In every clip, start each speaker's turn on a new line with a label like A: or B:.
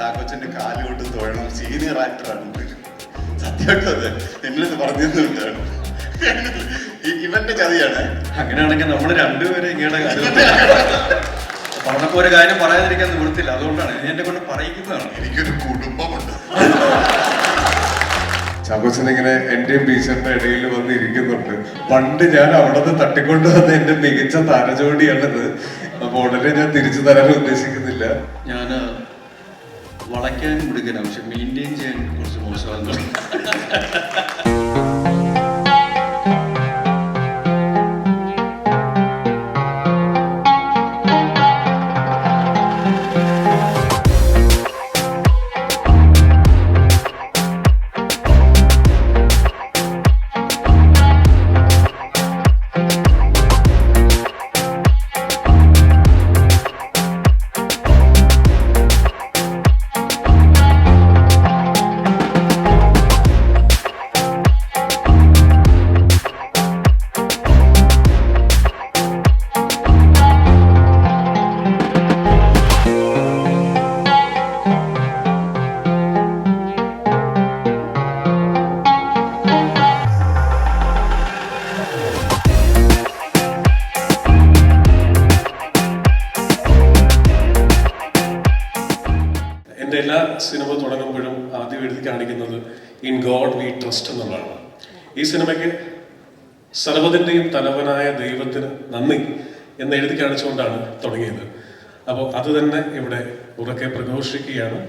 A: ചാക്കോച്ചന്റെ കാൽ കൊണ്ട് തൊഴണം സീനിയർ ആക്ടറാണ് സത്യമായിട്ടും അതെ. എന്നെ പറഞ്ഞുണ്ട് ഇവന്റെ കഥയാണ്.
B: അങ്ങനെയാണെങ്കിൽ നമ്മൾ രണ്ടുപേരും ഇങ്ങനെ പറഞ്ഞപ്പോ ഒരു കാര്യം പറയാതിരിക്കാൻ നിവൃത്തില്ല അതുകൊണ്ടാണ് ഇനി എന്നെ കൊണ്ട് പറയിക്കുന്നതാണ്.
A: എനിക്കൊരു കുടുംബമുണ്ട്.
C: ചാക്കോച്ചൻ ഇങ്ങനെ എന്റെയും ടീച്ചറിന്റെ ഇടയിൽ വന്ന് ഇരിക്കുന്നുണ്ട്. പണ്ട് ഞാൻ അവിടെ നിന്ന് തട്ടിക്കൊണ്ട് വന്ന എന്റെ മികച്ച താരജോടിയാണിത് അപ്പൊ ഉടനെ ഞാൻ തിരിച്ചു തരാൻ ഉദ്ദേശിക്കുന്നില്ല.
B: ഞാൻ വളയ്ക്കാൻ കൊടുക്കണം പക്ഷെ മെയിന്റെയിൻ ചെയ്യാൻ കുറച്ച് മോശമാണെന്ന്
D: സിനിമയ്ക്ക് സർവതിന്റെയും തലവനായ ദൈവത്തിന് നന്ദി എന്ന് എഴുതി കാണിച്ചുകൊണ്ടാണ് തുടങ്ങിയത്. അപ്പോൾ അത് തന്നെ ഇവിടെ ഉറക്കെ പ്രഘോഷിക്കുകയാണ്.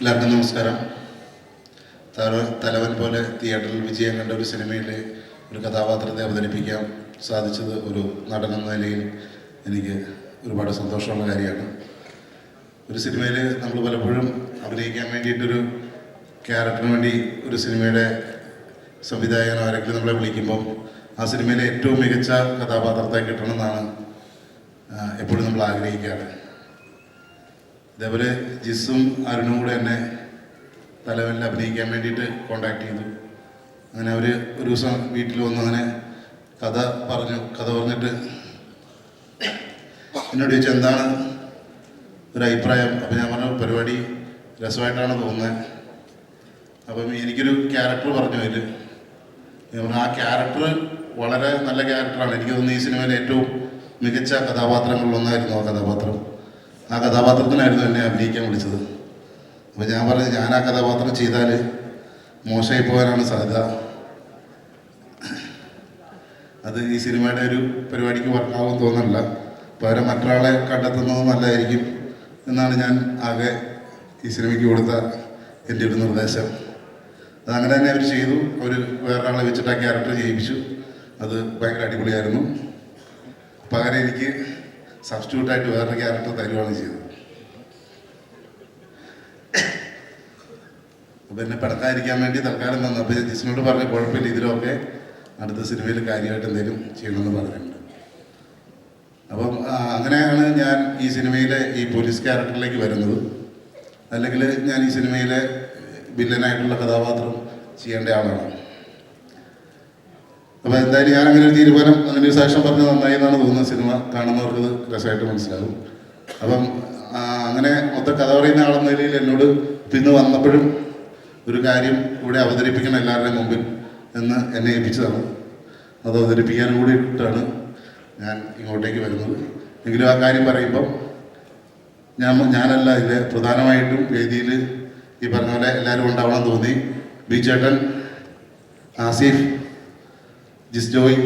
E: എല്ലാവർക്കും നമസ്കാരം. തലവൻ പോലെ തിയേറ്ററിൽ വിജയം കണ്ട ഒരു സിനിമയിൽ ഒരു കഥാപാത്രത്തെ അവതരിപ്പിക്കാൻ സാധിച്ചത് ഒരു നടൻ എന്ന നിലയിൽ എനിക്ക് ഒരുപാട് സന്തോഷമുള്ള കാര്യമാണ്. ഒരു സിനിമയിൽ നമ്മൾ പലപ്പോഴും അഭിനയിക്കാൻ വേണ്ടിയിട്ടൊരു ക്യാരക്ടറിന് വേണ്ടി ഒരു സിനിമയുടെ സംവിധായകനോ ആരെങ്കിലും നമ്മളെ വിളിക്കുമ്പം ആ സിനിമയിലെ ഏറ്റവും മികച്ച കഥാപാത്രത്തെ കിട്ടണമെന്നാണ് എപ്പോഴും നമ്മൾ ആഗ്രഹിക്കാറ്. ഇതേപോലെ ജിസും അരുണും കൂടെ എന്നെ തലവനിൽ അഭിനയിക്കാൻ വേണ്ടിയിട്ട് കോണ്ടാക്ട് ചെയ്തു. അങ്ങനെ അവർ ഒരു ദിവസം വീട്ടിൽ വന്ന് അങ്ങനെ കഥ പറഞ്ഞു കഥ പറഞ്ഞിട്ട് എന്നോട് ചോദിച്ചു എന്താണ് ഒരു അഭിപ്രായം? അപ്പോൾ ഞാൻ പറഞ്ഞു പരിപാടി രസമായിട്ടാണ് തോന്നുന്നത് അപ്പം എനിക്കൊരു ക്യാരക്ടർ പറഞ്ഞു അതിൽ ഞാൻ പറഞ്ഞു ആ ക്യാരക്ടർ വളരെ നല്ല ക്യാരക്ടറാണ്. എനിക്ക് തോന്നുന്നു ഈ സിനിമയിലെ ഏറ്റവും മികച്ച കഥാപാത്രങ്ങളിലൊന്നായിരുന്നു ആ കഥാപാത്രം. ആ കഥാപാത്രത്തിനായിരുന്നു എന്നെ അഭിനയിക്കാൻ വിളിച്ചത്. അപ്പോൾ ഞാൻ പറഞ്ഞു ഞാൻ ആ കഥാപാത്രം ചെയ്താൽ മോശമായി പോകാനാണ് സാധ്യത. അത് ഈ സിനിമയുടെ ഒരു പരിപാടിക്ക് വർക്കാവും തോന്നുന്നില്ല പകരം മറ്റൊരാളെ കണ്ടെത്തുന്നത് നല്ലതായിരിക്കും എന്നാണ് ഞാൻ ആകെ ഈ സിനിമയ്ക്ക് കൊടുത്ത എന്റെ ഒരു നിർദ്ദേശം. അതങ്ങനെ തന്നെ അവർ ചെയ്തു. അവർ വേറൊരാളെ വെച്ചിട്ട് ആ ക്യാരക്ടർ ചെയ്യിപ്പിച്ചു. അത് ഭയങ്കര അടിപൊളിയായിരുന്നു. പകരം എനിക്ക് സബ്സ്റ്റിറ്റ്യൂട്ടായിട്ട് വേറൊരു ക്യാരക്ടർ തരുവാണ് ചെയ്തത്. അപ്പം എന്നെ പെടക്കാതിരിക്കാൻ വേണ്ടി തൽക്കാലം തന്നു അപ്പോൾ ജിസിനോട് പറഞ്ഞ കുഴപ്പമില്ല ഇതിലൊക്കെ അടുത്ത സിനിമയിൽ കാര്യമായിട്ട് എന്തെങ്കിലും ചെയ്യണമെന്ന് പറഞ്ഞിട്ടുണ്ട്. അപ്പം അങ്ങനെയാണ് ഞാൻ ഈ സിനിമയിലെ ഈ പോലീസ് ക്യാരക്ടറിലേക്ക് വരുന്നത്. അല്ലെങ്കിൽ ഞാൻ ഈ സിനിമയിലെ വില്ലനായിട്ടുള്ള കഥാപാത്രം ചെയ്യേണ്ട ആളാണ്. അപ്പോൾ എന്തായാലും ഞാൻ അങ്ങനെ ഒരു തീരുമാനം അങ്ങനെ ഒരു സാക്ഷ്യം പറഞ്ഞ് നന്നായി എന്നാണ് തോന്നുന്നത്. സിനിമ കാണുന്നവർക്ക് രസമായിട്ട് മനസ്സിലാകും. അപ്പം അങ്ങനെ മൊത്തം കഥ പറയുന്ന ആളെന്ന നിലയിൽ എന്നോട് തിന്ന് വന്നപ്പോഴും ഒരു കാര്യം ഇവിടെ അവതരിപ്പിക്കണം എല്ലാവരുടെയും മുമ്പിൽ എന്ന് എന്നെ ഏൽപ്പിച്ചതാണ്. അത് അവതരിപ്പിക്കാനും കൂടിയിട്ടാണ് ഞാൻ ഇങ്ങോട്ടേക്ക് വരുന്നത്. എങ്കിലും ആ കാര്യം പറയുമ്പം ഞാൻ ഞാനല്ല ഇതിൽ പ്രധാനമായിട്ടും വേദിയിൽ ഈ പറഞ്ഞ പോലെ എല്ലാവരും ഉണ്ടാവണം തോന്നി. ബി ചേട്ടൻ ആസിഫ് ജിസ് ജോയ്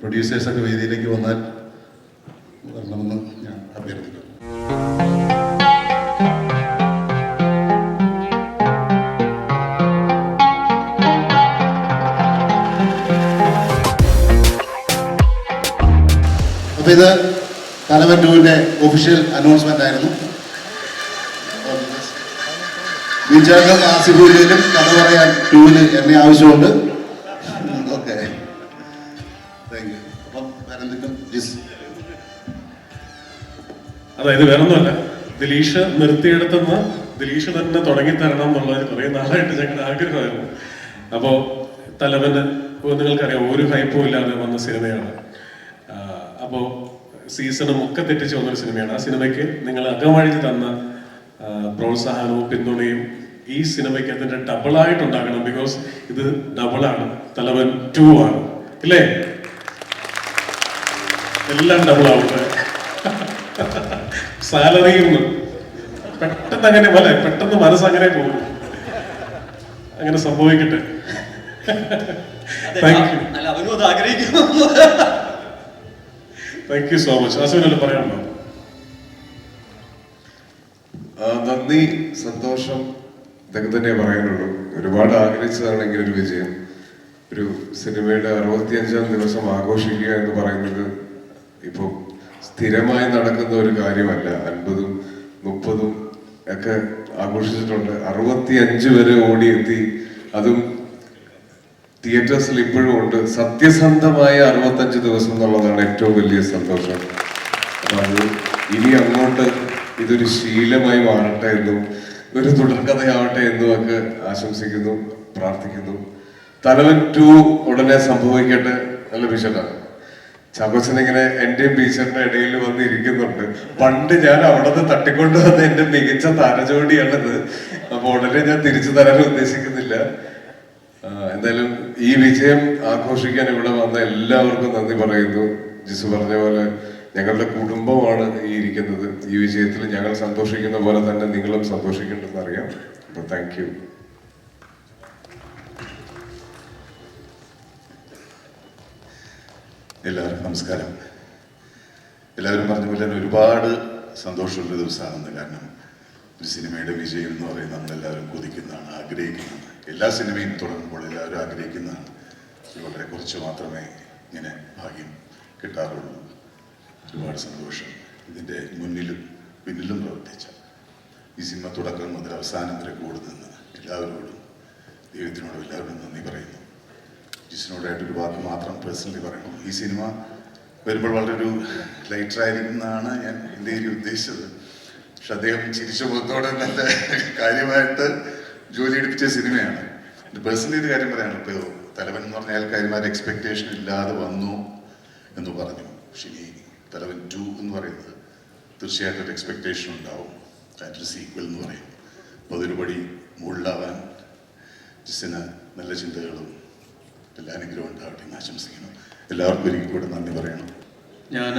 E: പ്രൊഡ്യൂസേഴ്സൊക്കെ വേദിയിലേക്ക് വന്നാൽ വരണമെന്ന് ഞാൻ അഭ്യർത്ഥിക്കുന്നു. അപ്പോൾ ഇത് കലവൻ ടൂവിന്റെ ഒഫീഷ്യൽ അനൗൺസ്മെന്റ് ആയിരുന്നു. വിചാരം ആസിഫുലിനും കഥ പറയാൻ ടൂവിന് എന്നെ ആവശ്യമുണ്ട്. ഓക്കെ. വേറെന്തെങ്കിലും? ജിസ്
D: അതായത് വേറൊന്നുമല്ല. ദിലീഷ് നിർത്തിയെടുത്തുനിന്ന് ദിലീഷ് തന്നെ തുടങ്ങി തരണം എന്നുള്ളത് കുറേ നാളായിട്ട് ഞങ്ങളുടെ ആഗ്രഹമായിരുന്നു. അപ്പോൾ തലവന് നിങ്ങൾക്കറിയാം ഒരു ഹൈപ്പും ഇല്ലാതെ വന്ന സിനിമയാണ്. അപ്പോൾ സീസണും ഒക്കെ തെറ്റിച്ച് വന്നൊരു സിനിമയാണ്. ആ സിനിമയ്ക്ക് നിങ്ങൾ അകമഴിഞ്ഞ് തന്ന പ്രോത്സാഹനവും പിന്തുണയും ഈ സിനിമയ്ക്ക് അതിന്റെ ഡബിൾ ആയിട്ട് ഉണ്ടാകണം ബിക്കോസ് ഇത് ഡബിൾ ആണ്. തലവൻ ടു ആണ്. ഇല്ലേ? എല്ലാം ഡബിൾ ആവട്ടെ സാലറിയും പെട്ടെന്ന് അങ്ങനെ പോലെ പെട്ടെന്ന് മനസ്സങ്ങനെ പോകും. അങ്ങനെ സംഭവിക്കട്ടെ. താങ്ക് യു
B: അല്ല അവനും അത് ആഗ്രഹിക്കുന്നു
D: താങ്ക് യു സോ മച്ച് അസുവിനല്ലോ പറയാനുണ്ടോ?
C: നന്ദി സന്തോഷം. ഇതൊക്കെ തന്നെ പറയാനുള്ളൂ. ഒരുപാട് ആഗ്രഹിച്ചതാണ് ഇങ്ങനെ ഒരു വിജയം. ഒരു സിനിമയുടെ അറുപത്തിയഞ്ചാം ദിവസം ആഘോഷിക്കുക എന്ന് പറയുന്നത് ഇപ്പോൾ സ്ഥിരമായി നടക്കുന്ന ഒരു കാര്യമല്ല. അൻപതും മുപ്പതും ഒക്കെ ആഘോഷിച്ചിട്ടുണ്ട്. അറുപത്തി അഞ്ച് വരെ ഓടിയെത്തി. അതും തിയേറ്റേഴ്സിൽ ഇപ്പോഴും ഉണ്ട്. സത്യസന്ധമായ അറുപത്തഞ്ച് ദിവസം എന്നുള്ളതാണ് ഏറ്റവും വലിയ സന്തോഷം. അത് ഇനി അങ്ങോട്ട് ഇതൊരു ശീലമായി മാറട്ടെ എന്നും ഒരു തുടർക്കഥയാവട്ടെ എന്നും ഒക്കെ ആശംസിക്കുന്നു പ്രാർത്ഥിക്കുന്നു. തലവൻ ടു ഉടനെ സംഭവിക്കട്ടെ നല്ല വിഷയമാണ് ചാക്കോച്ചൻ ഇങ്ങനെ എന്റെയും ടീച്ചറിന്റെ ഇടയിൽ വന്നിരിക്കുന്നുണ്ട് പണ്ട് ഞാൻ അവിടെ നിന്ന് തട്ടിക്കൊണ്ട് വന്ന എന്റെ മികച്ച താരജോഡിയാണിത്. അപ്പൊ ഉടനെ ഞാൻ തിരിച്ചു തരാൻ ഉദ്ദേശിക്കുന്നില്ല. എന്തായാലും ഈ വിജയം ആഘോഷിക്കാൻ ഇവിടെ വന്ന എല്ലാവർക്കും നന്ദി പറയുന്നു. ജിസു പറഞ്ഞ പോലെ ഞങ്ങളുടെ കുടുംബമാണ് ഈ ഇരിക്കുന്നത്. ഈ വിജയത്തിൽ ഞങ്ങൾ സന്തോഷിക്കുന്ന പോലെ തന്നെ നിങ്ങളും സന്തോഷിക്കേണ്ടെന്ന് അറിയാം. അപ്പൊ താങ്ക് യു
A: എല്ലാവർക്കും നമസ്കാരം. എല്ലാവരും പറഞ്ഞ പോലെ തന്നെ ഒരുപാട് സന്തോഷമുള്ള ദിവസമാണെന്ന് കാരണം ഒരു സിനിമയുടെ വിജയം എന്ന് പറയുന്നത് നമ്മളെല്ലാവരും കൊതിക്കുന്നതാണ് ആഗ്രഹിക്കുന്നതാണ്. എല്ലാ സിനിമയും തുടങ്ങുമ്പോൾ എല്ലാവരും ആഗ്രഹിക്കുന്നതാണ് ഇവരെ കുറിച്ച് മാത്രമേ ഇങ്ങനെ ഭാഗ്യം കിട്ടാറുള്ളൂ. ഒരുപാട് സന്തോഷം. ഇതിന്റെ മുന്നിലും പിന്നിലും പ്രവർത്തിച്ച ഈ സിനിമ തുടക്കം മുതൽ അവസാനം വരെ കൂടെ നിന്ന് എല്ലാവരോടും ദൈവത്തിനോടും എല്ലാവരോടും നന്ദി പറയുന്നു. ജിസിനോടായിട്ടൊരു വാക്ക് മാത്രം പേഴ്സണലി പറയണം. ഈ സിനിമ വരുമ്പോൾ വളരെ ഒരു ലൈറ്റർ ആയിരിക്കും എന്നാണ് ഞാൻ എന്റെ ഉദ്ദേശിച്ചത്. പക്ഷെ അദ്ദേഹം ചിരിച്ച മുഖത്തോടെ നല്ല കാര്യമായിട്ട് ജോലി എടുപ്പിച്ച സിനിമയാണ്. പേഴ്സണലി ഒരു കാര്യം പറയാണ്. ഇപ്പോൾ തലവൻ എന്ന് പറഞ്ഞ അയാൾക്ക് എക്സ്പെക്റ്റേഷൻ ഇല്ലാതെ വന്നു എന്ന് പറഞ്ഞു. ഇനി തലവൻ ടു എന്ന് പറയുന്നത് തീർച്ചയായിട്ടും ഒരു എക്സ്പെക്ടേഷൻ ഉണ്ടാവും. അതിന്റെ സീക്വൽ എന്ന് പറയും. അപ്പോൾ അതൊരു പടി മുകളിലാവാൻ ജിസിന് നല്ല ചിന്തകളും എല്ലാ അനുഗ്രഹവും ഉണ്ടാവട്ടെ എന്ന് ആശംസിക്കുന്നു. എല്ലാവർക്കും ഒരിക്കൽ കൂടെ നന്ദി പറയണം.
B: ഞാൻ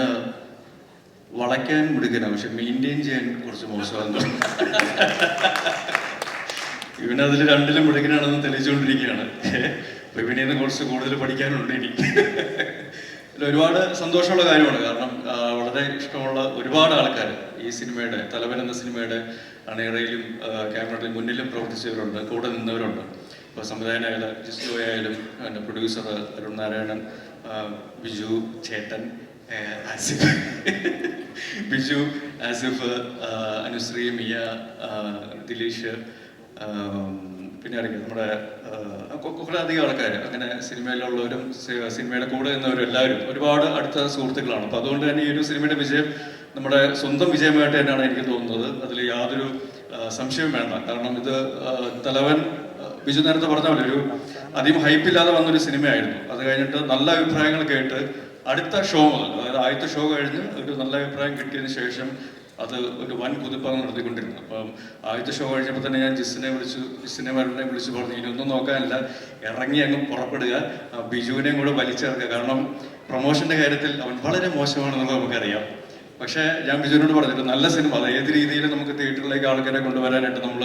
B: വളയ്ക്കാൻ മുടുക്കനാണ് പക്ഷെ മെയിന്റെയിൻ ചെയ്യാൻ കുറച്ച് മോശമാണെന്ന്. തോന്നുന്നു അതിൽ രണ്ടിലും മുഴുകനാണെന്ന് തെളിയിച്ചുകൊണ്ടിരിക്കുകയാണ്. അപ്പൊ ഇവനിൽ നിന്ന് കുറച്ച് കൂടുതൽ പഠിക്കാനുണ്ട് ഇനി. ഒരുപാട് സന്തോഷമുള്ള കാര്യമാണ്. കാരണം വളരെ ഇഷ്ടമുള്ള ഒരുപാട് ആൾക്കാർ ഈ സിനിമയുടെ തലവൻ എന്ന സിനിമയുടെ അണയറയിലും ക്യാമറയുടെ മുന്നിലും പ്രവർത്തിച്ചവരുണ്ട് കൂടെ നിന്നവരുണ്ട്. ഇപ്പോൾ സംവിധായകനായാലും ജിസ്ലോ ആയാലും പ്രൊഡ്യൂസർ അരുൺ നാരായണൻ ബിജു ചേട്ടൻ ആസിഫ്. ബിജു ആസിഫ് അനുശ്രീ മിയ ദിലീഷ് പിന്നെ അറിയാം നമ്മുടെ കുറെ ആൾക്കാർ അങ്ങനെ സിനിമയിലുള്ളവരും സിനിമയുടെ കൂടെ നിന്നവരും എല്ലാവരും ഒരുപാട് അടുത്ത സുഹൃത്തുക്കളാണ്. അപ്പോൾ അതുകൊണ്ട് തന്നെ ഈ ഒരു സിനിമയുടെ വിജയം നമ്മുടെ സ്വന്തം വിജയമായിട്ട് തന്നെയാണ് എനിക്ക് തോന്നുന്നത്. അതിൽ യാതൊരു സംശയവും വേണ്ട. കാരണം ഇത് തലവൻ ബിജു നേരത്തെ പറഞ്ഞ പോലെ ഒരു അധികം ഹൈപ്പില്ലാതെ വന്നൊരു സിനിമയായിരുന്നു. അത് കഴിഞ്ഞിട്ട് നല്ല അഭിപ്രായങ്ങൾ കേട്ട് അടുത്ത ഷോ മുതൽ അതായത് ആദ്യത്തെ ഷോ കഴിഞ്ഞ് ഒരു നല്ല അഭിപ്രായം കിട്ടിയതിന് ശേഷം അത് ഒരു വൻ കുതിപ്പാണ് നടത്തിക്കൊണ്ടിരുന്നത് അപ്പം ആദ്യത്തെ ഷോ കഴിഞ്ഞപ്പോൾ തന്നെ ഞാൻ ജിസിനെ വിളിച്ചു ജിസിനെ വരനെ വിളിച്ചു പറഞ്ഞു ഇനിയൊന്നും നോക്കാനില്ല ഇറങ്ങി അങ്ങ് പുറപ്പെടുക ബിജുവിനെയും കൂടെ വലിച്ചിറക്കുക കാരണം പ്രൊമോഷന്റെ കാര്യത്തിൽ അവൻ വളരെ മോശമാണെന്നുള്ളത് നമുക്കറിയാം. പക്ഷേ ഞാൻ ബിജുവിനോട് പറഞ്ഞിട്ട് നല്ല സിനിമ. അത് ഏത് രീതിയിൽ നമുക്ക് തിയേറ്ററിലേക്ക് ആൾക്കാരെ കൊണ്ടുവരാനായിട്ട് നമ്മൾ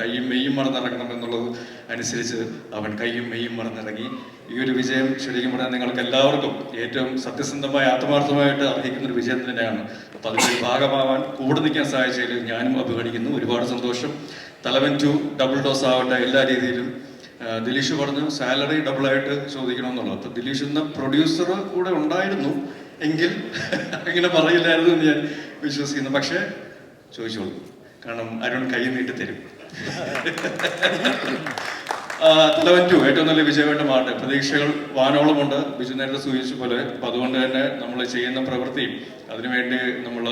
B: കയ്യും മെയ്യും മറന്നിറങ്ങണം എന്നുള്ളത് അനുസരിച്ച് അവൻ കയ്യും മെയ്യും മറന്നിറങ്ങി. ഈ ഒരു വിജയം ശരിക്കും പറഞ്ഞാൽ നിങ്ങൾക്ക് എല്ലാവർക്കും ഏറ്റവും സത്യസന്ധമായ ആത്മാർത്ഥമായിട്ട് അർഹിക്കുന്ന ഒരു വിജയം തന്നെയാണ്. അപ്പൊ അതിന്റെ ഭാഗമാവാൻ കൂടെ നിൽക്കാൻ സഹായിച്ചതിൽ ഞാനും അഭിമാനിക്കുന്നു. ഒരുപാട് സന്തോഷം. തലവൻ ടു ഡബിൾ ഡോസ് ആവട്ടെ എല്ലാ രീതിയിലും. ദിലീഷ് പറഞ്ഞു സാലറി ഡബിൾ ആയിട്ട് ചോദിക്കണമെന്നുള്ളത്. അപ്പൊ ദിലീഷ് എന്ന പ്രൊഡ്യൂസർ കൂടെ ഉണ്ടായിരുന്നു. എങ്കിൽ അങ്ങനെ പറയില്ലായിരുന്നു എന്ന് ഞാൻ വിശ്വസിക്കുന്നു. പക്ഷേ ചോദിച്ചോളൂ. കാരണം അരുൺ കൈ നീട്ടി തരും. തലവൻ ടു. ഏറ്റവും നല്ല മാറട്ടെ. പ്രതീക്ഷകൾ വാനോളമുണ്ട്. ബിജു നേരത്തെ സൂചിച്ച പോലെ. അപ്പൊ അതുകൊണ്ട് തന്നെ നമ്മൾ ചെയ്യുന്ന പ്രവൃത്തിയും അതിനുവേണ്ടി നമ്മൾ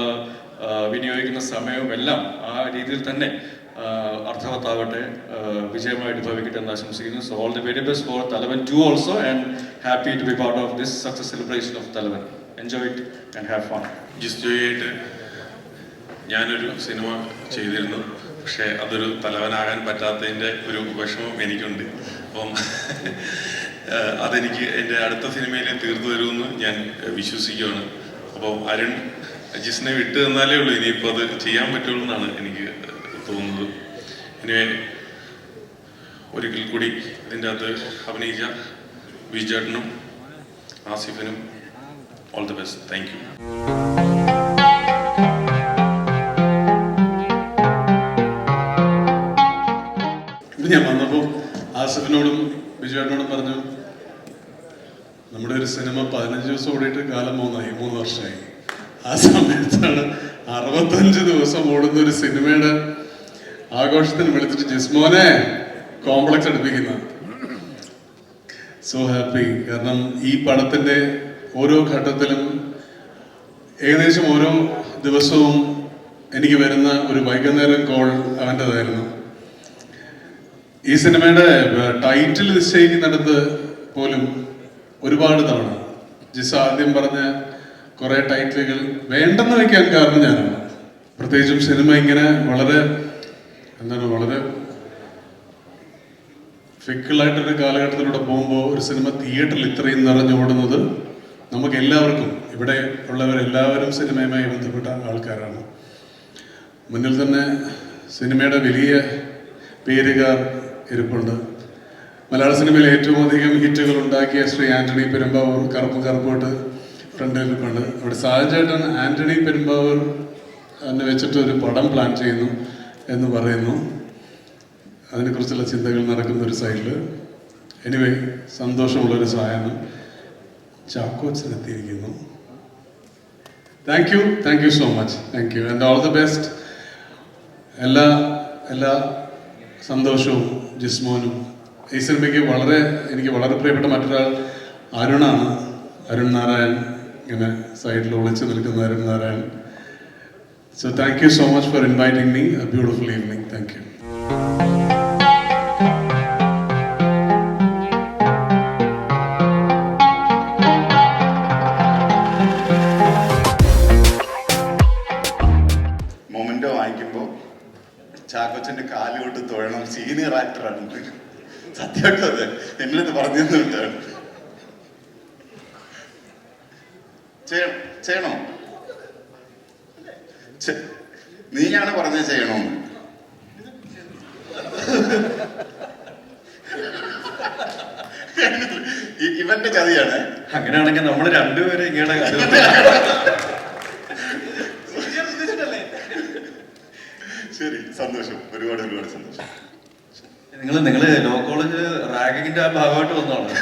B: വിനിയോഗിക്കുന്ന സമയവും എല്ലാം ആ രീതിയിൽ തന്നെ അർത്ഥവത്താവട്ടെ വിജയമായിട്ട് ഭവിക്കട്ടെ എന്ന് ആശംസിക്കുന്നു. So all the very best for Thalavan to also and happy to be part of this success celebration of Thalavan. Enjoy it and have fun
F: ജിസ്റ്റോയായിട്ട് ഞാനൊരു സിനിമ ചെയ്തിരുന്നു. പക്ഷേ അതൊരു തലവനാകാൻ പറ്റാത്തതിന്റെ ഒരു വിഷമം എനിക്കുണ്ട്. അപ്പം അതെനിക്ക് എന്റെ അടുത്ത സിനിമയിൽ തീർത്തു തരുമെന്ന് ഞാൻ വിശ്വസിക്കുകയാണ്. അപ്പോൾ അരുൺ ജിസിനെ വിട്ട് തന്നാലേ ഉള്ളൂ. ഇനിയിപ്പോൾ അത് ചെയ്യാൻ പറ്റുള്ളൂ എന്നാണ് എനിക്ക് തോന്നുന്നത്. ഇനി ഒരിക്കൽ കൂടി ഇതിന്റെ അകത്ത് അഭിനയിച്ച വിജേട്ടനും ആസിഫിനും all the best thank you
G: ഞാൻ വന്നപ്പോൾ ആസിഫിനോടും ബിജുവേട്ടനോടും പറഞ്ഞു നമ്മുടെ ഒരു സിനിമ പതിനഞ്ച് ദിവസം ഓടിയിട്ട് കാലം മൂന്നായി മൂന്ന് വർഷമായി. ആ സമയത്താണ് അറുപത്തഞ്ച് ദിവസം ഓടുന്ന ഒരു സിനിമയുടെ ആഘോഷത്തിന് വിളിച്ചിട്ട് ജിസ്മോനെ കോംപ്ലക്സ് എടുപ്പിക്കുന്നത് സോ ഹാപ്പി കാരണം ഈ പടത്തിന്റെ ഓരോ ഘട്ടത്തിലും ഏകദേശം ഓരോ ദിവസവും എനിക്ക് വരുന്ന ഒരു വൈകുന്നേരം കോൾ അവന്റെതായിരുന്നു. ഈ സിനിമയുടെ ടൈറ്റിൽ നിശ്ചയിക്കുന്നിടത്ത് പോലും ഒരുപാട് തവണ ജിസ് ആദ്യം പറഞ്ഞ കുറെ ടൈറ്റിലുകൾ വേണ്ടെന്ന് വയ്ക്കാൻ കാരണം ഞാനാണ്. പ്രത്യേകിച്ചും സിനിമ ഇങ്ങനെ വളരെ എന്താണ് വളരെ ഫിക്കിളായിട്ടൊരു കാലഘട്ടത്തിലൂടെ പോകുമ്പോൾ ഒരു സിനിമ തിയേറ്ററിൽ ഇത്രയും നിറഞ്ഞോടുന്നത് നമുക്ക് എല്ലാവർക്കും ഇവിടെ ഉള്ളവരെല്ലാവരും സിനിമയുമായി ബന്ധപ്പെട്ട ആൾക്കാരാണ്. മുന്നിൽ തന്നെ സിനിമയുടെ വലിയ പേരുകാർ ഇരിപ്പുണ്ട്. മലയാള സിനിമയിൽ ഏറ്റവും അധികം ഹിറ്റുകൾ ഉണ്ടാക്കിയ ശ്രീ ആന്റണി പെരുമ്പാവൂർ കറുപ്പ് കറുപ്പോട്ട് ഫ്രണ്ടിൽ ഇരിപ്പുണ്ട് അവിടെ സാഹചര്യമായിട്ടാണ് ആന്റണി പെരുമ്പാവൂർ എന്നെ വെച്ചിട്ട് ഒരു പടം പ്ലാൻ ചെയ്യുന്നു എന്ന് പറയുന്നു. അതിനെക്കുറിച്ചുള്ള ചിന്തകൾ നടക്കുന്ന ഒരു സൈഡിൽ എനിവേ സന്തോഷമുള്ളൊരു സായാഹ്നം ചാക്കോച്ചനെത്തിയിരിക്കുന്നു. Thank you thank you so much thank you and all the best എല്ലാ എല്ലാ സന്തോഷവും ജിസ്മോനും. ഈ സിനിമയ്ക്ക് വളരെ എനിക്ക് വളരെ പ്രിയപ്പെട്ട മറ്റൊരാൾ അരുണാണ്. അരുൺ നാരായൺ ഇങ്ങനെ സൈഡിൽ ഒളിച്ചു നിൽക്കുന്ന Arun Narayan. So thank you so much for inviting me a beautiful evening thank you
A: ചാക്കോച്ചന്റെ കാലുകൊണ്ട് തൊഴണം. സീനിയർ ആക്ടറാണ് സത്യമായിട്ടും അതെ എന്നെ പറഞ്ഞു വിട്ടാണ് ചെയ്യണം നീയാണ് പറഞ്ഞ ചെയ്യണോ? ഇവന്റെ കഥയാണ്
B: അങ്ങനെയാണെങ്കിൽ നമ്മൾ രണ്ടുപേരും ഇങ്ങനെ
A: ശരി സന്തോഷം. ഒരുപാട് ഒരുപാട് സന്തോഷം.
B: നിങ്ങൾ നിങ്ങൾ ലോ കോളേജ് റാഗിങ്ങിന്റെ ആ ഭാഗമായിട്ട് വന്നതാണ്?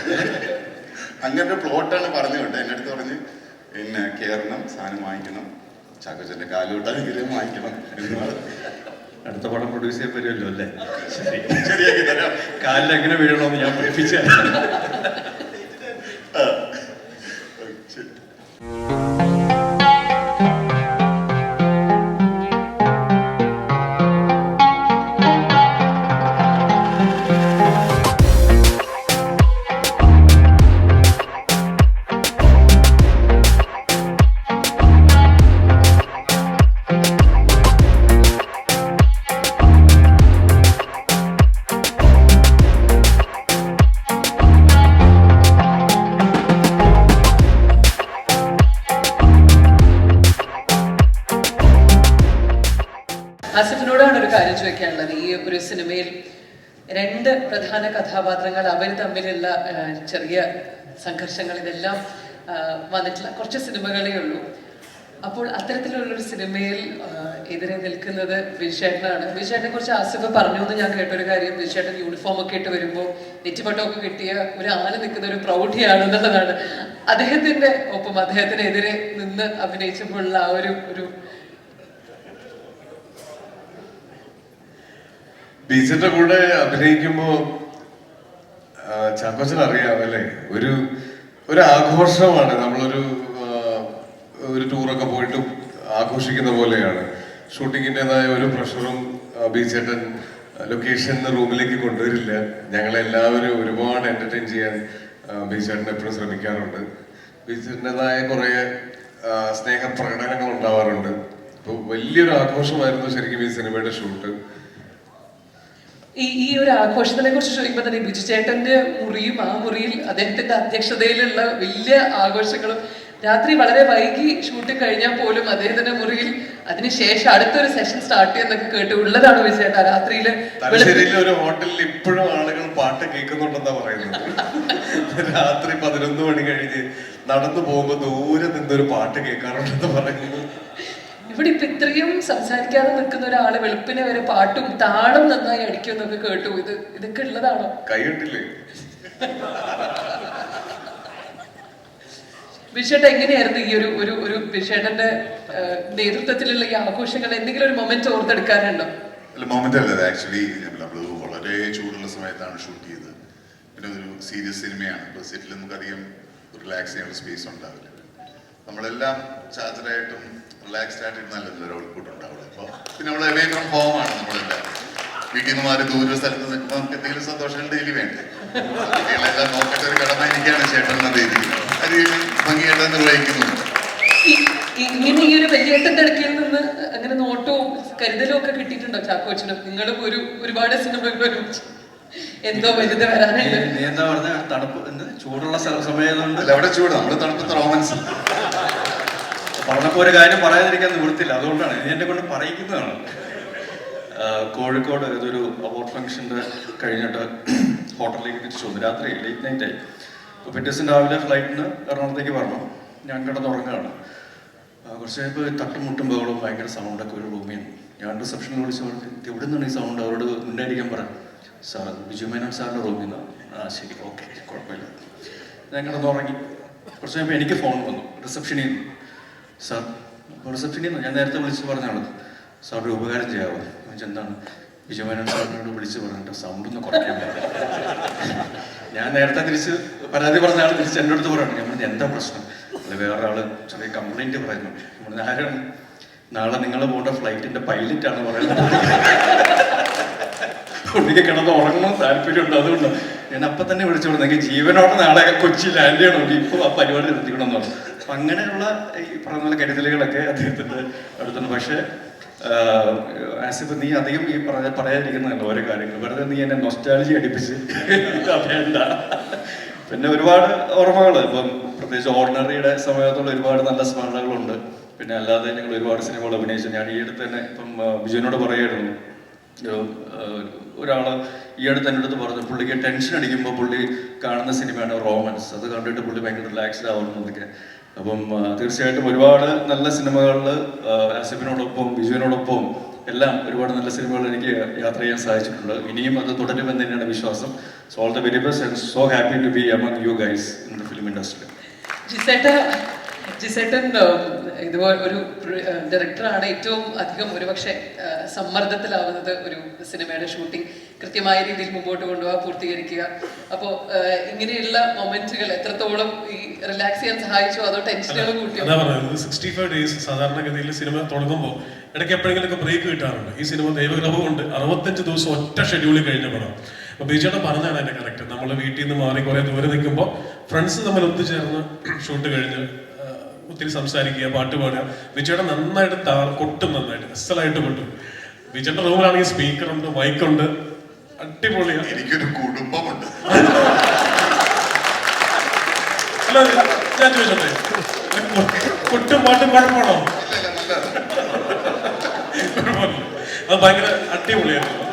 A: അങ്ങനെ പ്ലോട്ടാണ് പറഞ്ഞു കേട്ടോ. എന്റെ അടുത്ത് പറഞ്ഞ് പിന്നെ കയറണം സാധനം വാങ്ങിക്കണം. ചാക്കോച്ചന്റെ കാലുകൊട്ടാണെങ്കിലും വാങ്ങിക്കണം. എന്ന് പറഞ്ഞു
B: അടുത്ത പടം പ്രൊഡ്യൂസ് ചെയ്യാൻ പറ്റുമല്ലോ അല്ലേ? ശരി.
A: ശരിയാക്കി തരാം.
B: കാലിൽ എങ്ങനെ വീഴണമെന്ന് ഞാൻ പഠിപ്പിച്ച
H: പ്രധാന കഥാപാത്രങ്ങൾ അവർ തമ്മിലുള്ള ചെറിയ സംഘർഷങ്ങൾ ഇതെല്ലാം വന്നിട്ടുള്ള കുറച്ച് സിനിമകളേ ഉള്ളൂ. അപ്പോൾ അത്തരത്തിലുള്ളൊരു സിനിമയിൽ എതിരെ നിൽക്കുന്നത് വിജയേട്ടനാണ് വിജയേട്ടനെ കുറിച്ച് ആസിഫ് പറഞ്ഞു എന്ന് ഞാൻ കേട്ടൊരു കാര്യം വിജയേട്ടൻ യൂണിഫോം ഒക്കെ ഇട്ട് വരുമ്പോൾ നെറ്റിപ്പട്ടമൊക്കെ കിട്ടിയ ഒരു ആന നിൽക്കുന്ന ഒരു പ്രൗഢിയാണ് എന്നുള്ളതാണ്. അദ്ദേഹത്തിന്റെ ഒപ്പം അദ്ദേഹത്തിനെതിരെ നിന്ന് അഭിനയിച്ചപ്പോഴുള്ള ആ ഒരു ഒരു
C: ബീച്ചിന്റെ കൂടെ അഭിനയിക്കുമ്പോ ചാപ്പച്ചൻ അറിയാം അല്ലേ? ഒരു ഒരു ആഘോഷമാണ്. നമ്മളൊരു ഒരു ടൂറൊക്കെ പോയിട്ട് ആഘോഷിക്കുന്ന പോലെയാണ്. ഷൂട്ടിങ്ങിന്റെതായ ഒരു പ്രഷറും ബീച്ചേട്ടൻ ലൊക്കേഷൻ റൂമിലേക്ക് കൊണ്ടുവരില്ല. ഞങ്ങളെല്ലാവരും ഒരുപാട് എന്റർടൈൻ ചെയ്യാൻ ബീച്ചേട്ടൻ എപ്പോഴും ശ്രമിക്കാറുണ്ട്. ബീച്ചേട്ടന്റെതായ കുറെ സ്നേഹപ്രകടനങ്ങൾ ഉണ്ടാവാറുണ്ട്. അപ്പോൾ വലിയൊരു ആഘോഷമായിരുന്നു ശരിക്കും ഈ സിനിമയുടെ ഷൂട്ട്.
H: ഈ ഈ ഒരു ആഘോഷത്തിനെ കുറിച്ച് ചോദിക്കുമ്പോൾ തന്നെ ബിജു ചേട്ടന്റെ മുറിയും ആ മുറിയിൽ അദ്ദേഹത്തിന്റെ അധ്യക്ഷതയിലുള്ള വലിയ ആഘോഷങ്ങളും രാത്രി വളരെ വൈകി ഷൂട്ട് കഴിഞ്ഞാൽ പോലും അദ്ദേഹത്തിന്റെ മുറിയിൽ അതിനുശേഷം അടുത്തൊരു സെഷൻ സ്റ്റാർട്ട് ചെയ്യുന്നൊക്കെ കേട്ട് ഉള്ളതാണ് ബിജു ചേട്ടാ
C: രാത്രിയിൽ ഒരു ഹോട്ടലിൽ ഇപ്പോഴും ആളുകൾ പാട്ട് കേൾക്കുന്നുണ്ടെന്നാ പറയുന്നത്. രാത്രി പതിനൊന്ന് മണി കഴിഞ്ഞ് നടന്നു പോകുമ്പോ ദൂരെ നിന്നൊരു പാട്ട് കേൾക്കാറുണ്ടെന്ന് പറയുന്നു
H: ഇവിടെ ഇപ്പൊ ഇത്രയും സംസാരിക്കാതെ നിൽക്കുന്ന ഒരാൾ വെളുപ്പിനെ വരെ പാട്ടും താളം നന്നായി അടിക്കും എന്നൊക്കെ കേട്ടു. ഇത് ഇതൊക്കെ ഉള്ളതാണോ?
C: കൈയിട്ടില്ലേ
H: ബിഷേട്ട എങ്ങനെയായിരുന്നു ഈ ഒരു ഒരു ഒരു ബിഷേട്ടന്റെ നേതൃത്വത്തിലുള്ള ഈ ആഘോഷങ്ങൾ? എന്തെങ്കിലും ഒരു മൊമെന്റ് ഓർത്തെടുക്കാനുണ്ടോ?
A: അല്ല മൊമെന്റ് അല്ല. ആക്ച്വലി നമ്മൾ വളരെ ചൂടുള്ള സമയത്താണ് ഷൂട്ട് ചെയ്തത്. പിന്നെ ഒരു സീരിയസ് സിനിമയാണ് ഇപ്പോൾ സെറ്റിൽ നമുക്ക് അധികം റിലാക്സ് ചെയ്യാനുള്ള സ്പേസ് ഉണ്ടാവില്ല. നമ്മളെല്ലാം ചാർജറായിട്ടും റിലാക്സ്ഡ് ആയിട്ട് നല്ലൊരു ഔട്ട്പുട്ട് ഉണ്ടാവുള്ളൂ. അപ്പോൾ പിന്നെ നമ്മൾ അവേ ഫ്രം ഹോം ആണ് നമ്മളെല്ലാം വീട്ടിൽ നിന്ന് മാറി ദൂര സ്ഥലത്ത് നിൽക്കുമ്പോൾ നമുക്ക് എന്തെങ്കിലും സന്തോഷങ്ങൾ ഡെയിലി വേണ്ടേ? കുട്ടികളെല്ലാം നോക്കേണ്ട ഒരു കടമ എനിക്കാണ് ചേട്ടൻ എന്ന രീതിയിൽ. അത് ഭംഗിയായിട്ട് നിർവഹിക്കുന്നു.
H: ഈ- ഈ- ഇങ്ങനെ ഈ ഒരു വലിയേട്ടന്റെ അടുക്കൽ നിന്ന് അങ്ങനെ നോട്ടവും കരുതലും ഒക്കെ കിട്ടിയിട്ടുണ്ടോ ചാക്കോച്ചനും? നിങ്ങളും ഒരു ഒരുപാട് സിനിമകളും എന്തോ വലുത് വരാനുണ്ട്.
B: എന്താ പറഞ്ഞ? തണുപ്പ് ചൂടുള്ള
A: അല്ല അവിടെ ചൂട്. നമ്മൾ തണുപ്പത്ത് റോമൻസ്
B: പറഞ്ഞപ്പോ ഒരു കാര്യം പറയാതിരിക്കാൻ നിവൃത്തില്ല അതുകൊണ്ടാണ് ഇനി എന്നെ കൊണ്ട് പറയിക്കുന്നതാണ്. കോഴിക്കോട് ഇതൊരു അവാർഡ് ഫംഗ്ഷന്റെ കഴിഞ്ഞിട്ട് ഹോട്ടലിലേക്ക് തിരിച്ചു വന്നു. രാത്രി ലേറ്റ് നൈറ്റ് ആയി. അപ്പോൾ പിറ്റേ രാവിലെ ഫ്ലൈറ്റിന് എറണാകുളത്തേക്ക് പറഞ്ഞു ഞാൻ കിടന്നുറങ്ങുകയാണ്. കുറച്ച് കഴിയുമ്പോൾ തട്ടും മുട്ടും ബഹളവും ഭയങ്കര സൗണ്ടൊക്കെ ഒരു റൂമിൽ ഞാൻ റിസപ്ഷനിൽ വിളിച്ച് പറഞ്ഞു "ഇത് എവിടെ നിന്നാണ് ഈ സൗണ്ട് അവരോട് ഉണ്ടായിരിക്കാൻ പറ. സാർ ബിജു മേനോൻ സാറിന്റെ റൂമിൽ നിന്ന്. ആ ശരി ഓക്കെ കുഴപ്പമില്ല. ഞാൻ കിടന്നുറങ്ങി. കുറച്ച് കഴിയുമ്പോൾ എനിക്ക് ഫോൺ വന്നു റിസപ്ഷനിൽ നിന്ന്. സാർ റിസപ്ഷനിൽ ഞാൻ നേരത്തെ വിളിച്ച് പറഞ്ഞാണ് ഒരു ഉപകാരം ഞാൻ ചോദിച്ചു, എന്താണ്? വിജയമേനോൻ സാറിനോട് വിളിച്ച് പറഞ്ഞിട്ട് സൗണ്ട് ഒന്ന് കുറയ്ക്കാൻ ഞാൻ നേരത്തെ തിരിച്ച് പരാതി പറഞ്ഞ ആൾ തിരിച്ച് എന്റെ അടുത്ത് പറയണം ഞാൻ എന്താ പ്രശ്നം? അത് വേറെ ആൾ ചെറിയ കംപ്ലൈന്റ് പറയുന്നു. പറഞ്ഞു, ആരാണ്? നാളെ നിങ്ങൾ പോകേണ്ട ഫ്ലൈറ്റിന്റെ പൈലറ്റ് ആണ് പറയുന്നത് പുള്ളിക്ക് കിടന്ന് ഉറങ്ങണം താല്പര്യമുണ്ട് അതുകൊണ്ട്. ഞാൻ അപ്പൊ തന്നെ വിളിച്ചു പറഞ്ഞു എനിക്ക് ജീവനോടെ നാളെ കൊച്ചി ലാൻഡ് ചെയ്യണമെങ്കിൽ ഇപ്പോൾ ആ പരിപാടി നിർത്തിക്കണമെന്ന് അങ്ങനെയുള്ള ഈ പറഞ്ഞ പോലെ കരുതലുകളൊക്കെ അദ്ദേഹത്തിന്റെ അടുത്തുണ്ട്. പക്ഷേ ആസിഫ് നീ അധികം ഈ പറഞ്ഞ പറയാതിരിക്കുന്നതല്ല ഓരോ കാര്യങ്ങൾ. വെറുതെ നീ എന്നെ നൊസ്റ്റാലജി അടിപ്പിച്ച് വേണ്ട പിന്നെ ഒരുപാട് ഓർമ്മകൾ. ഇപ്പം പ്രത്യേകിച്ച് ഓർഡിനറിയുടെ സമയത്തുള്ള ഒരുപാട് നല്ല സ്മരണകളുണ്ട്. പിന്നെ അല്ലാതെ ഞങ്ങൾ ഒരുപാട് സിനിമകൾ അഭിനയിച്ചു. ഞാൻ ഈ അടുത്ത് തന്നെ ഇപ്പം ബിജുവിനോട് പറയായിരുന്നു. ഒരാൾ ഈ അടുത്ത് എന്റെ അടുത്ത് പറഞ്ഞു പുള്ളിക്ക് ടെൻഷൻ അടിക്കുമ്പോൾ പുള്ളി കാണുന്ന സിനിമയാണ് റോമൻസ്. അത് കണ്ടിട്ട് പുള്ളി ഭയങ്കര റിലാക്സ്ഡ് ആവുന്നതൊക്കെ അപ്പം തീർച്ചയായിട്ടും ഒരുപാട് നല്ല സിനിമകളിൽ ആസിഫിനോടൊപ്പം ബിജുവിനോടൊപ്പം എല്ലാം ഒരുപാട് നല്ല സിനിമകൾ എനിക്ക് യാത്ര ചെയ്യാൻ സാധിച്ചിട്ടുണ്ട് ഇനിയും അത് തുടരുമെന്ന് തന്നെയാണ് വിശ്വാസം. So all the very best and so happy to be among you guys in the film industry
H: ജിസേട്ട ജിസേട്ടൻ ഇതുപോലെ ഒരു ഡയറക്ടറാണ് ഏറ്റവും അധികം ഒരുപക്ഷെ സമ്മർദ്ദത്തിലാവുന്നത് ഒരു സിനിമയുടെ ഷൂട്ടിംഗ് കൃത്യമായ രീതിയിൽ മുമ്പോട്ട് കൊണ്ടുപോകാൻ പൂർത്തീകരിക്കുക. അപ്പോ ഇങ്ങനെയുള്ള മൊമെന്റുകൾ എത്രത്തോളം ഈ റിലാക്സ് ചെയ്യാൻ സഹായിച്ചു അതോ ടെൻഷനുകൾ കൂട്ടിയോ?
D: സിക്സ്റ്റി ഫൈവ് ഡേയ്സ് സാധാരണഗതിയിൽ സിനിമ തുടങ്ങുമ്പോൾ ഇടയ്ക്ക് എപ്പോഴെങ്കിലും ഒക്കെ ബ്രേക്ക് കിട്ടാറുണ്ട്. ഈ സിനിമ ദൈവഗ്രഹം കൊണ്ട് അറുപത്തഞ്ച് ദിവസം ഒറ്റ ഷെഡ്യൂളിൽ കഴിഞ്ഞ പടം. അപ്പൊ ബിജുടെ പറഞ്ഞാണ് എന്റെ കറക്റ്റ് നമ്മൾ വീട്ടിൽ നിന്ന് മാറി കുറെ ദൂരെ നിൽക്കുമ്പോൾ ഫ്രണ്ട്സ് തമ്മിൽ ഒത്തുചേർന്ന് ഷൂട്ട് കഴിഞ്ഞ് ഒത്തിരി സംസാരിക്കുക പാട്ട് പാടുക. വിജയുടെ നന്നായിട്ട് താ കൊട്ടും നന്നായിട്ട്. അസലായിട്ട് കൊട്ടും. വിജയുടെ റൂമിലാണെങ്കിൽ സ്പീക്കർ ഉണ്ട് മൈക്കുണ്ട് അടിപൊളിയാണ്
A: എനിക്കൊരു കുടുംബമുണ്ട്.
D: അല്ല ഞാൻ ചോദിച്ചോട്ടെ? കൊട്ടും പാട്ടും കുഴപ്പമാണോ. അത് ഭയങ്കര അടിപൊളിയായിരുന്നു.